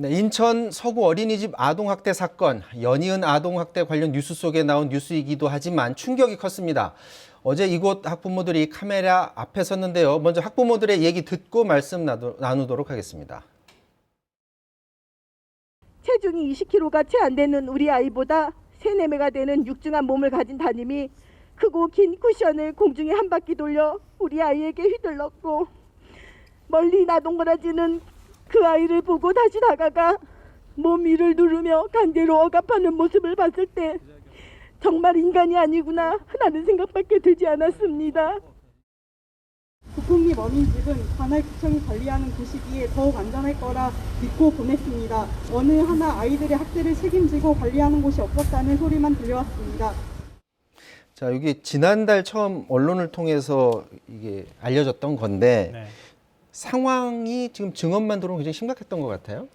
네, 인천 서구 어린이집 아동학대 사건, 연이은 아동학대 관련 뉴스 속에 나온 뉴스이기도 하지만 충격이 컸습니다. 어제 이곳 학부모들이 카메라 앞에 섰는데요. 먼저 학부모들의 얘기 듣고 말씀 나누- 나누도록 하겠습니다. 체중이 20kg가 채 안 되는 우리 아이보다 세네매가 되는 육중한 몸을 가진 담임이 크고 긴 쿠션을 공중에 한 바퀴 돌려 우리 아이에게 휘둘렀고 멀리 나동거라지는 그 아이를 보고 다시 다가가 몸 위를 누르며 강제로 억압하는 모습을 봤을 때 정말 인간이 아니구나 라는 생각밖에 들지 않았습니다. 국공립 어린이집은 관할구청이 관리하는 곳이기에 더욱 안전할 거라 믿고 보냈습니다. 어느 하나 아이들의 학대를 책임지고 관리하는 곳이 없었다는 소리만 들려왔습니다. 자, 여기 지난달 처음 언론을 통해서 이게 알려졌던 건데 네. 상황이 지금 증언만 들어오면 굉장히 심각했던 것 같아요.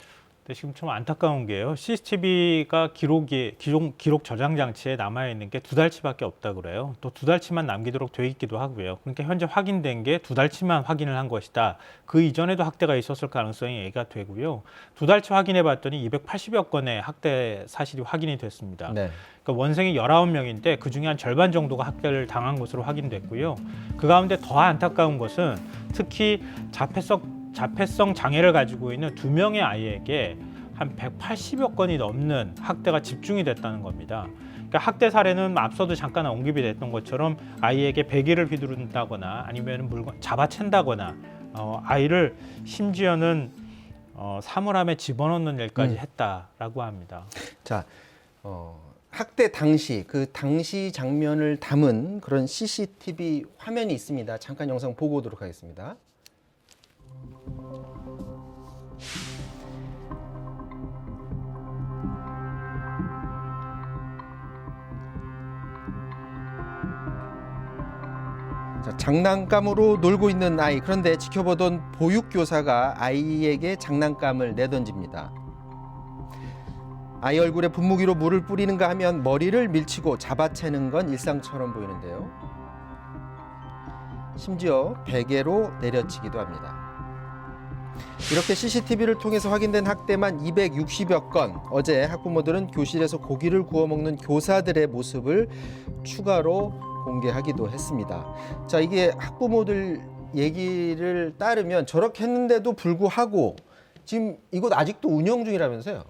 근데 지금 좀 안타까운 게요. CCTV가 기록이 기록, 기록 저장 장치에 남아 있는 게 두 달치밖에 없다 그래요. 또 두 달치만 남기도록 돼 있기도 하고요. 그러니까 현재 확인된 게 두 달치만 확인을 한 것이다. 그 이전에도 학대가 있었을 가능성이 얘기가 되고요. 두 달치 확인해 봤더니 280여 건의 학대 사실이 확인이 됐습니다. 네. 그러니까 원생이 19명인데 그 중에 한 절반 정도가 학대를 당한 것으로 확인됐고요. 그 가운데 더 안타까운 것은 특히 자폐성 자폐성 장애를 가지고 있는 두 명의 아이에게 한 180여 건이 넘는 학대가 집중이 됐다는 겁니다. 그러니까 학대 사례는 앞서도 잠깐 언급이 됐던 것처럼 아이에게 베개를 휘두른다거나 아니면 물건 잡아챈다거나 어, 아이를 심지어는 어, 사물함에 집어넣는 일까지 음. 했다라고 합니다. 자, 어, 학대 당시 그 당시 장면을 담은 그런 CCTV 화면이 있습니다. 잠깐 영상 보고 오도록 하겠습니다. 자, 장난감으로 놀고 있는 아이. 그런데 지켜보던 보육교사가 아이에게 장난감을 내던집니다. 아이 얼굴에 분무기로 물을 뿌리는가 하면 머리를 밀치고 잡아채는 건 일상처럼 보이는데요. 심지어 베개로 내려치기도 합니다. 이렇게 CCTV를 통해서 확인된 학대만 260여 건. 어제 학부모들은 교실에서 고기를 구워 먹는 교사들의 모습을 추가로 공개하기도 했습니다. 자, 이게 학부모들 얘기를 따르면 저렇게 했는데도 불구하고 지금 이곳 아직도 운영 중이라면서요?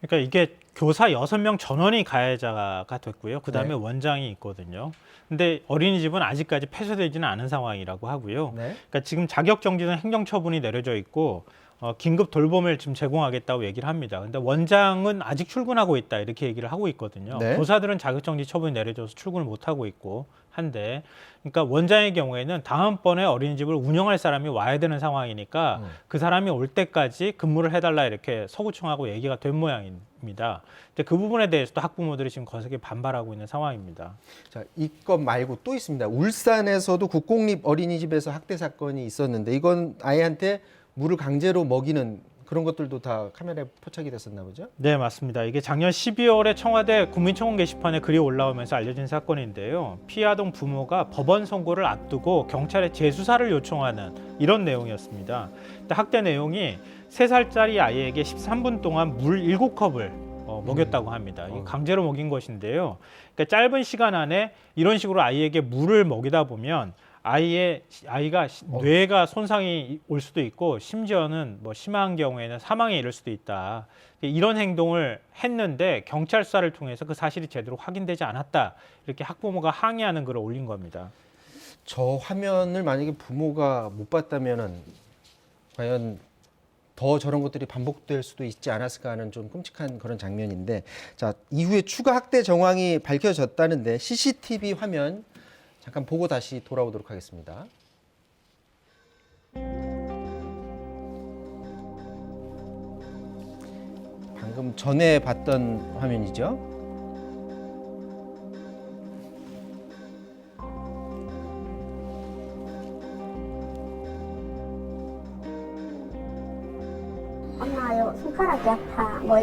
그러니까 이게 교사 여섯 명 전원이 가해자가 됐고요. 그다음에 네. 원장이 있거든요. 근데 어린이집은 아직까지 폐쇄되지는 않은 상황이라고 하고요. 네. 그러니까 지금 자격 정지는 행정 처분이 내려져 있고 어, 긴급 돌봄을 지금 제공하겠다고 얘기를 합니다. 근데 원장은 아직 출근하고 있다 이렇게 얘기를 하고 있거든요. 네. 교사들은 자격 정지 처분이 내려져서 출근을 못 하고 있고 한데 그러니까 원장의 경우에는 다음번에 어린이집을 운영할 사람이 와야 되는 상황이니까 음. 그 사람이 올 때까지 근무를 해달라 이렇게 서구청하고 얘기가 된 모양 입니다. 근데 그 부분에 대해서도 학부모들이 지금 거세게 반발하고 있는 상황입니다. 자, 이것 말고 또 있습니다. 울산에서도 국공립 어린이집에서 학대 사건이 있었는데 이건 아이한테 물을 강제로 먹이는 그런 것들도 다 카메라에 포착이 됐었나 보죠? 네, 맞습니다. 이게 작년 12월에 청와대 국민청원 게시판에 글이 올라오면서 알려진 사건인데요. 피해 아동 부모가 법원 선고를 앞두고 경찰에 재수사를 요청하는 이런 내용이었습니다. 학대 내용이 3살짜리 아이에게 13분 동안 물 7컵을 어, 먹였다고 합니다. 이게 어. 강제로 먹인 것인데요. 그러니까 짧은 시간 안에 이런 식으로 아이에게 물을 먹이다 보면 아이의 아이가 시- 어. 뇌가 손상이 올 수도 있고 심지어는 뭐 심한 경우에는 사망에 이를 수도 있다. 이런 행동을 했는데 경찰 수사를 통해서 그 사실이 제대로 확인되지 않았다. 이렇게 학부모가 항의하는 글을 올린 겁니다. 저 화면을 만약에 부모가 못 봤다면은 과연 더 저런 것들이 반복될 수도 있지 않았을까 하는 좀 끔찍한 그런 장면인데 자 이후에 추가 학대 정황이 밝혀졌다는데 CCTV 화면 잠깐 보고 다시 돌아오도록 하겠습니다. 방금 전에 봤던 화면이죠.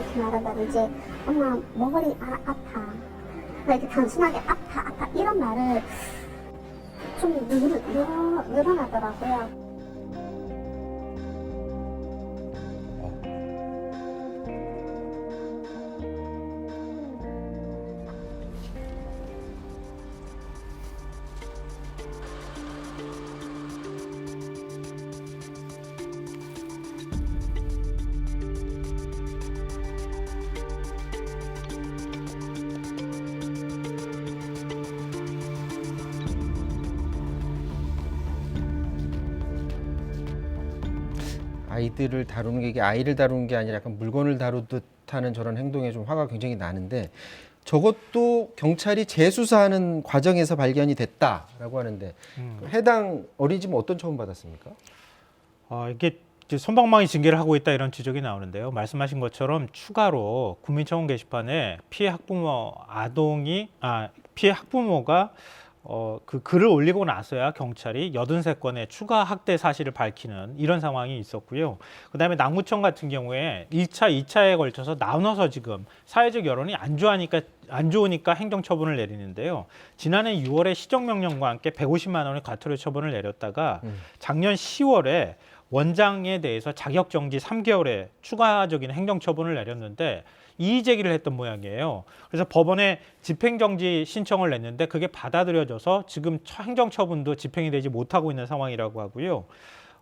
이렇게 말한다든지 엄마 머리 아, 아파. 나 이렇게 단순하게 아파 아파 이런 말을 좀 늘, 늘어, 늘어나더라고요 아이들을 다루는 게 이게 아이를 다루는 게 아니라 약간 물건을 다루듯 하는 저런 행동에 좀 화가 굉장히 나는데 저것도 경찰이 재수사하는 과정에서 발견이 됐다라고 하는데 음. 해당 어린이집은 어떤 처분 받았습니까? 어, 이게 이제 손방망이 징계를 하고 있다 이런 지적이 나오는데요. 말씀하신 것처럼 추가로 국민청원 게시판에 피해 학부모 아동이 아 피해 학부모가 어, 그 글을 올리고 나서야 경찰이 83건의 추가 학대 사실을 밝히는 이런 상황이 있었고요. 그다음에 남구청 같은 경우에 1차, 2차에 걸쳐서 나눠서 지금 사회적 여론이 안 좋아하니까 안 좋으니까 행정 처분을 내리는데요. 지난해 6월에 시정 명령과 함께 150만 원의 과태료 처분을 내렸다가 음. 작년 10월에 원장에 대해서 자격 정지 3개월의 추가적인 행정 처분을 내렸는데 이의 제기를 했던 모양이에요. 그래서 법원에 집행 정지 신청을 냈는데 그게 받아들여져서 지금 처- 행정 처분도 집행이 되지 못하고 있는 상황이라고 하고요.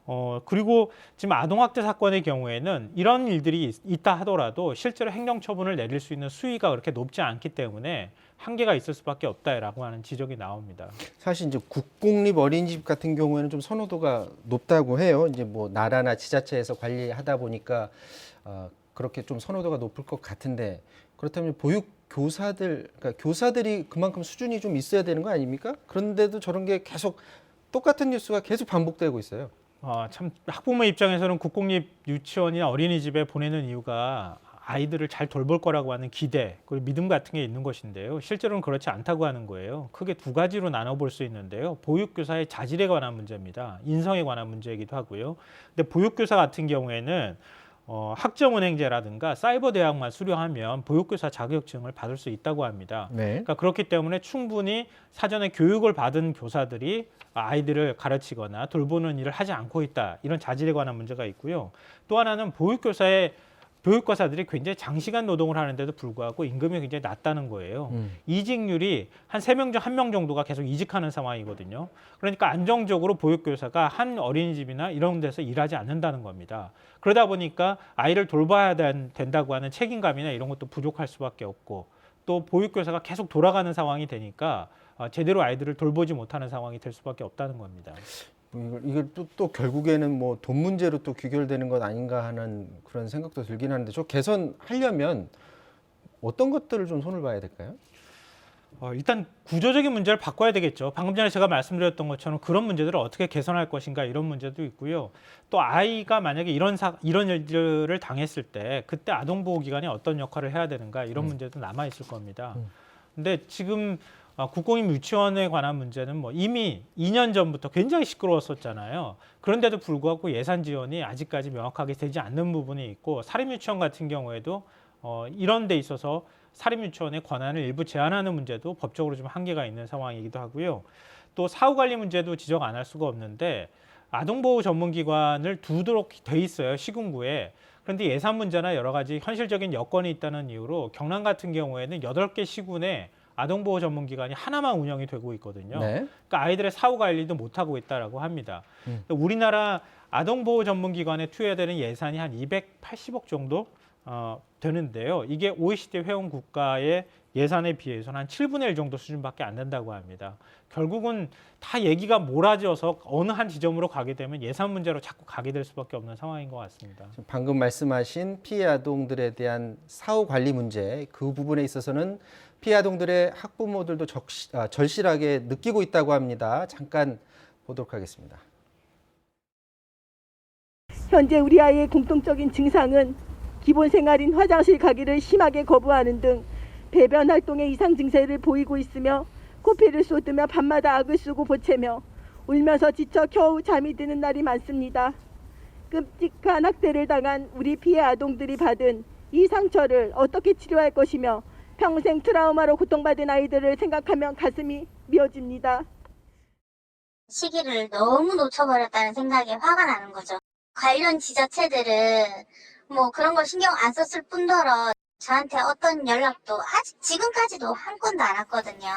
어, 그리고 지금 아동학대 사건의 경우에는 이런 일들이 있- 있다 하더라도 실제로 행정 처분을 내릴 수 있는 수위가 그렇게 높지 않기 때문에 한계가 있을 수밖에 없다라고 하는 지적이 나옵니다. 사실 이제 국공립 어린이집 같은 경우에는 좀 선호도가 높다고 해요. 이제 뭐 나라나 지자체에서 관리하다 보니까 어, 그렇게 좀 선호도가 높을 것 같은데 그렇다면 보육 교사들, 그러니까 교사들이 그만큼 수준이 좀 있어야 되는 거 아닙니까? 그런데도 저런 게 계속 똑같은 뉴스가 계속 반복되고 있어요. 어, 참 학부모 입장에서는 국공립 유치원이나 어린이집에 보내는 이유가 아이들을 잘 돌볼 거라고 하는 기대 그리고 믿음 같은 게 있는 것인데요. 실제로는 그렇지 않다고 하는 거예요. 크게 두 가지로 나눠볼 수 있는데요. 보육교사의 자질에 관한 문제입니다. 인성에 관한 문제이기도 하고요. 근데 보육교사 같은 경우에는 어, 학점은행제라든가 사이버 대학만 수료하면 보육교사 자격증을 받을 수 있다고 합니다. 네. 그러니까 그렇기 때문에 충분히 사전에 교육을 받은 교사들이 아이들을 가르치거나 돌보는 일을 하지 않고 있다 이런 자질에 관한 문제가 있고요. 또 하나는 보육교사의 교육교사들이 굉장히 장시간 노동을 하는데도 불구하고 임금이 굉장히 낮다는 거예요. 음. 이직률이 한 세 명 중 한 명 정도가 계속 이직하는 상황이거든요. 그러니까 안정적으로 보육교사가 한 어린이집이나 이런 데서 일하지 않는다는 겁니다. 그러다 보니까 아이를 돌봐야 된- 된다고 하는 책임감이나 이런 것도 부족할 수밖에 없고 또 보육교사가 계속 돌아가는 상황이 되니까 어, 제대로 아이들을 돌보지 못하는 상황이 될 수밖에 없다는 겁니다. 뭐 이걸, 또, 또 결국에는 뭐 돈 문제로 또 귀결되는 것 아닌가 하는 그런 생각도 들긴 하는데 저 개선하려면 어떤 것들을 좀 손을 봐야 될까요? 어, 일단 구조적인 문제를 바꿔야 되겠죠. 방금 전에 제가 말씀드렸던 것처럼 그런 문제들을 어떻게 개선할 것인가 이런 문제도 있고요. 또 아이가 만약에 이런 사, 이런 일들을 당했을 때 그때 아동보호기관이 어떤 역할을 해야 되는가 이런 음. 문제도 남아 있을 겁니다. 음. 근데 지금 어, 국공립 유치원에 관한 문제는 뭐 이미 2년 전부터 굉장히 시끄러웠었잖아요. 그런데도 불구하고 예산 지원이 아직까지 명확하게 되지 않는 부분이 있고 사립 유치원 같은 경우에도 어, 이런 데 있어서 사립 유치원의 권한을 일부 제한하는 문제도 법적으로 좀 한계가 있는 상황이기도 하고요. 또 사후 관리 문제도 지적 안 할 수가 없는데 아동보호 전문기관을 두도록 돼 있어요 시군구에. 그런데 예산 문제나 여러 가지 현실적인 여건이 있다는 이유로 경남 같은 경우에는 여덟 개 시군에 아동보호 전문기관이 하나만 운영이 되고 있거든요. 네. 그러니까 아이들의 사후 관리도 못 하고 있다라고 합니다. 음. 우리나라 아동보호 전문기관에 투여되는 예산이 한 280억 정도 어, 되는데요. 이게 OECD 회원 국가의 예산에 비해서는 한 7분의 1 정도 수준밖에 안 된다고 합니다. 결국은 다 얘기가 몰아져서 어느 한 지점으로 가게 되면 예산 문제로 자꾸 가게 될 수밖에 없는 상황인 것 같습니다. 방금 말씀하신 피해 아동들에 대한 사후 관리 문제 그 부분에 있어서는 피해 아동들의 학부모들도 적시, 아, 절실하게 느끼고 있다고 합니다. 잠깐 보도록 하겠습니다. 현재 우리 아이의 공통적인 증상은 기본 생활인 화장실 가기를 심하게 거부하는 등 배변 활동의 이상 증세를 보이고 있으며 코피를 쏟으며 밤마다 악을 쓰고 보채며 울면서 지쳐 겨우 잠이 드는 날이 많습니다. 끔찍한 학대를 당한 우리 피해 아동들이 받은 이 상처를 어떻게 치료할 것이며 평생 트라우마로 고통받은 아이들을 생각하면 가슴이 미어집니다. 시기를 너무 놓쳐버렸다는 생각에 화가 나는 거죠. 관련 지자체들은 뭐 그런 걸 신경 안 썼을 뿐더러 저한테 어떤 연락도 아직 지금까지도 한 건도 안 왔거든요.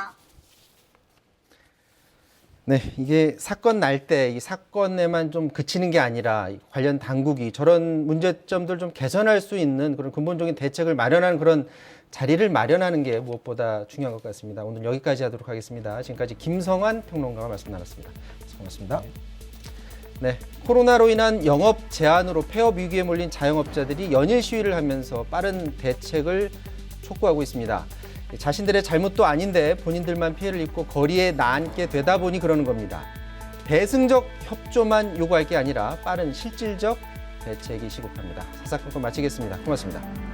네, 이게 사건 날 때 이 사건에만 좀 그치는 게 아니라 이 관련 당국이 저런 문제점들 좀 개선할 수 있는 그런 근본적인 대책을 마련하는 그런 자리를 마련하는 게 무엇보다 중요한 것 같습니다. 오늘 여기까지 하도록 하겠습니다. 지금까지 김성환 평론가와 말씀 나눴습니다. 고맙습니다. 네, 코로나로 인한 영업 제한으로 폐업 위기에 몰린 자영업자들이 연일 시위를 하면서 빠른 대책을 촉구하고 있습니다. 자신들의 잘못도 아닌데 본인들만 피해를 입고 거리에 나앉게 되다 보니 그러는 겁니다. 대승적 협조만 요구할 게 아니라 빠른 실질적 대책이 시급합니다. 사사건건 마치겠습니다. 고맙습니다.